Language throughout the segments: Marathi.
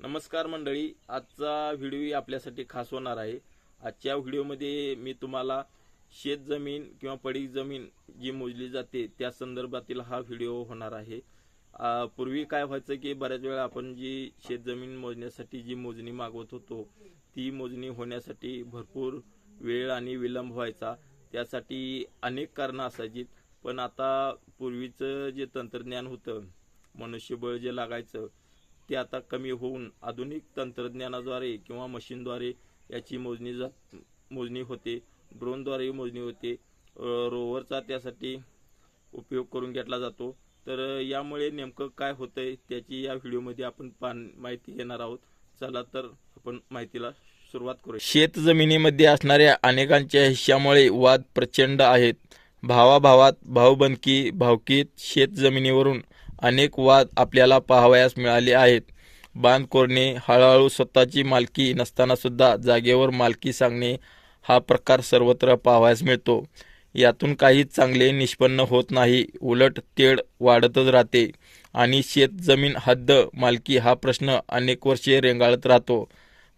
नमस्कार मंडळी आजचा व्हिडिओ आपल्यासाठी खास होणार आहे. आजच्या व्हिडिओमध्ये मी तुम्हाला शेत जमीन किंवा पडीक जमीन जी मोजली जाते त्या संदर्भातील हा व्हिडिओ होणार आहे. पूर्वी काय व्हायचं की बऱ्याच वेळा आपण जी शेत जमीन मोजण्यासाठी जी मोजणी मागवत होतो ती मोजणी होण्यासाठी भरपूर वेळ आणि विलंब व्हायचा. त्यासाठी अनेक कारणं असायची पण आता पूर्वीचं जे तंत्रज्ञान होतं मनुष्यबळ जे लागायचं ते आता कमी होऊन आधुनिक तंत्रज्ञानाद्वारे किंवा मशीनद्वारे याची मोजणी जात मोजणी होते. ड्रोनद्वारे मोजणी होते. रोवरचा त्यासाठी उपयोग करून घेतला जातो. तर यामुळे नेमकं काय होतं आहे त्याची या व्हिडिओमध्ये आपण पान माहिती घेणार आहोत. चला तर आपण माहितीला सुरुवात करू शेत जमिनीमध्ये असणाऱ्या अनेकांच्या हिश्श्यामुळे वाद प्रचंड आहेत. भावाभावात भाऊबंदकी भावकीत शेत जमिनीवरून अनेक वाद आपल्याला पाहावयास मिळाले आहेत. बांध कोरणे हळूहळू स्वतःची मालकी नसताना सुद्धा जागेवर मालकी सांगणे हा प्रकार सर्वत्र पाहावयास मिळतो. यातून काही चांगले निष्पन्न होत नाही. उलट तेढ वाढतच राहते आणि शेत जमीन हद्द मालकी हा प्रश्न अनेक वर्षे रेंगाळत राहतो.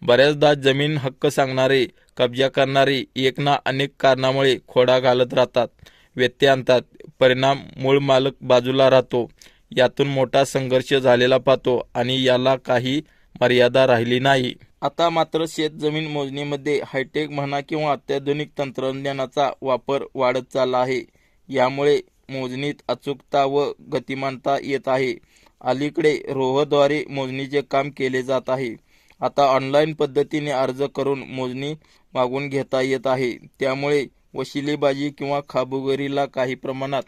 बऱ्याचदा जमीन हक्क सांगणारे कब्जा करणारे एक ना अनेक कारणामुळे खोडा घालत राहतात व्यत्यय आणतात. परिणाम मूळ मालक बाजूला राहतो. यातून मोठा संघर्ष झालेला पाहतो आणि याला काही मर्यादा राहिली नाही. आता मात्र शेत जमीन मोजणीमध्ये हायटेक म्हणा किंवा अत्याधुनिक तंत्रज्ञानाचा वापर वाढत चालला आहे. यामुळे मोजणीत अचूकता व गतिमानता येत आहे. अलीकडे रोहद्वारे मोजणीचे काम केले जात आहे. आता ऑनलाईन पद्धतीने अर्ज करून मोजणी मागून घेता येत आहे. त्यामुळे वशिलेबाजी किंवा खाबुगरीला काही प्रमाणात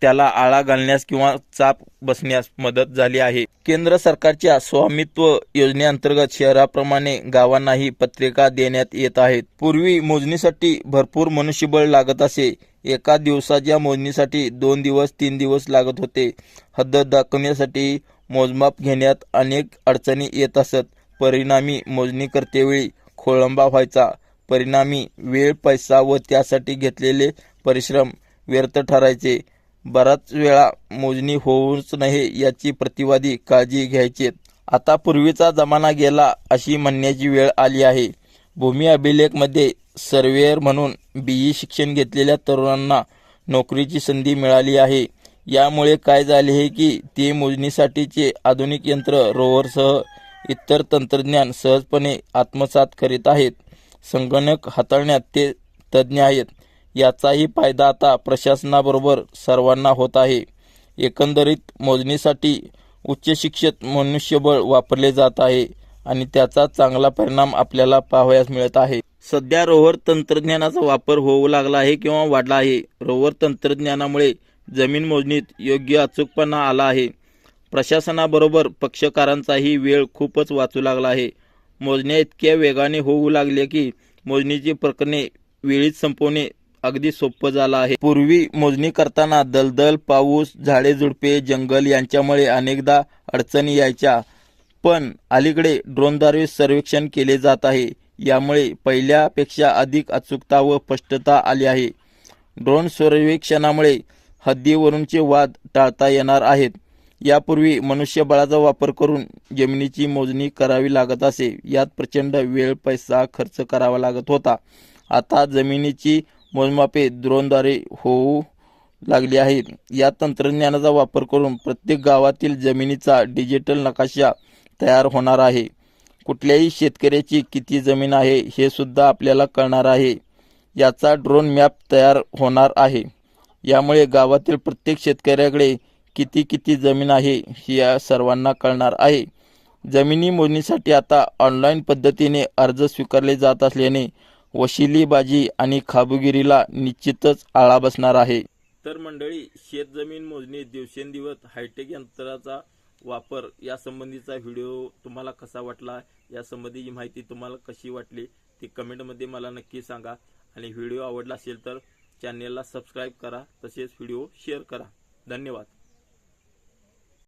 त्याला आळा घालण्यास किंवा चाप बसण्यास मदत झाली आहे. केंद्र सरकारच्या स्वामित्व योजनेअंतर्गत शहराप्रमाणे गावांनाही पत्रिका देण्यात येत आहेत. पूर्वी मोजणीसाठी भरपूर मनुष्यबळ लागत असे. एका दिवसाच्या मोजणीसाठी दोन दिवस तीन दिवस लागत होते. हद्द दाखवण्यासाठी मोजमाप घेण्यात अनेक अडचणी येत असत. परिणामी मोजणी करतेवेळी खोळंबा व्हायचा. परिणामी वेळ पैसा व त्यासाठी घेतलेले परिश्रम व्यर्थ ठरायचे. बराच वेळा मोजणी होऊच नये याची प्रतिवादी काळजी घ्यायची. आता पूर्वीचा जमाना गेला अशी म्हणण्याची वेळ आली आहे. भूमी अभिलेखमध्ये सर्वेअर म्हणून बीई शिक्षण घेतलेल्या तरुणांना नोकरीची संधी मिळाली आहे. यामुळे काय झाले आहे की ते मोजणीसाठीचे आधुनिक यंत्र रोवरसह इतर तंत्रज्ञान सहजपणे आत्मसात करीत आहेत. संगणक हाताळण्यात ते तज्ज्ञ आहेत. याचाही फायदा आता प्रशासनाबरोबर सर्वांना होत आहे. एकंदरीत मोजणीसाठी उच्च शिक्षित मनुष्यबळ वापरले जात आहे आणि त्याचा चांगला परिणाम आपल्याला पाहावयास मिळत आहे. सध्या रोवर तंत्रज्ञानाचा वापर होऊ लागला आहे किंवा वाढला आहे. रोवर तंत्रज्ञानामुळे जमीन मोजणीत योग्य अचूकपणा आला आहे. प्रशासनाबरोबर पक्षकारांचाही वेळ खूपच वाचू लागला आहे. मोजण्या इतक्या वेगाने होऊ लागले की मोजणीची प्रकरणे वेळीच संपवणे अगदी सोपं झालं आहे. पूर्वी मोजणी करताना दलदल पाऊस झाडे झुडपे जंगल यांच्यामुळे अनेकदा अडचणी यायच्या. पण अलीकडे ड्रोनद्वारे सर्वेक्षण केले जात आहे. यामुळे पहिल्यापेक्षा अधिक अचूकता व स्पष्टता आली आहे. ड्रोन सर्वेक्षणामुळे हद्दीवरूनचे वाद टाळता येणार आहेत. यापूर्वी मनुष्यबळाचा वापर करून जमिनीची मोजणी करावी लागत असे. यात प्रचंड वेळ पैसा खर्च करावा लागत होता. आता जमिनीची मोजमापे ड्रोनद्वारे होऊ लागली आहेत. या तंत्रज्ञानाचा वापर करून प्रत्येक गावातील जमिनीचा डिजिटल नकाशा तयार होणार आहे. कुठल्याही शेतकऱ्याची किती जमीन आहे हे सुद्धा आपल्याला कळणार आहे. याचा ड्रोन मॅप तयार होणार आहे. यामुळे गावातील प्रत्येक शेतकऱ्याकडे किती किती जमीन आहे हे या सर्वांना कळणार आहे. जमिनी मोजणीसाठी आता ऑनलाईन पद्धतीने अर्ज स्वीकारले जात असल्याने वशिलीबाजी आणि खाबुगिरीला निश्चितच आळा बसणार आहे. तर मंडळी शेतजमीन मोजणी दिवसेंदिवस हायटेक यंत्राचा वापर यासंबंधीचा व्हिडिओ तुम्हाला कसा वाटला यासंबंधीची माहिती तुम्हाला कशी वाटली ती कमेंटमध्ये मला नक्की सांगा. आणि व्हिडिओ आवडला असेल तर चॅनेलला सबस्क्राईब करा तसेच व्हिडिओ शेअर करा. धन्यवाद.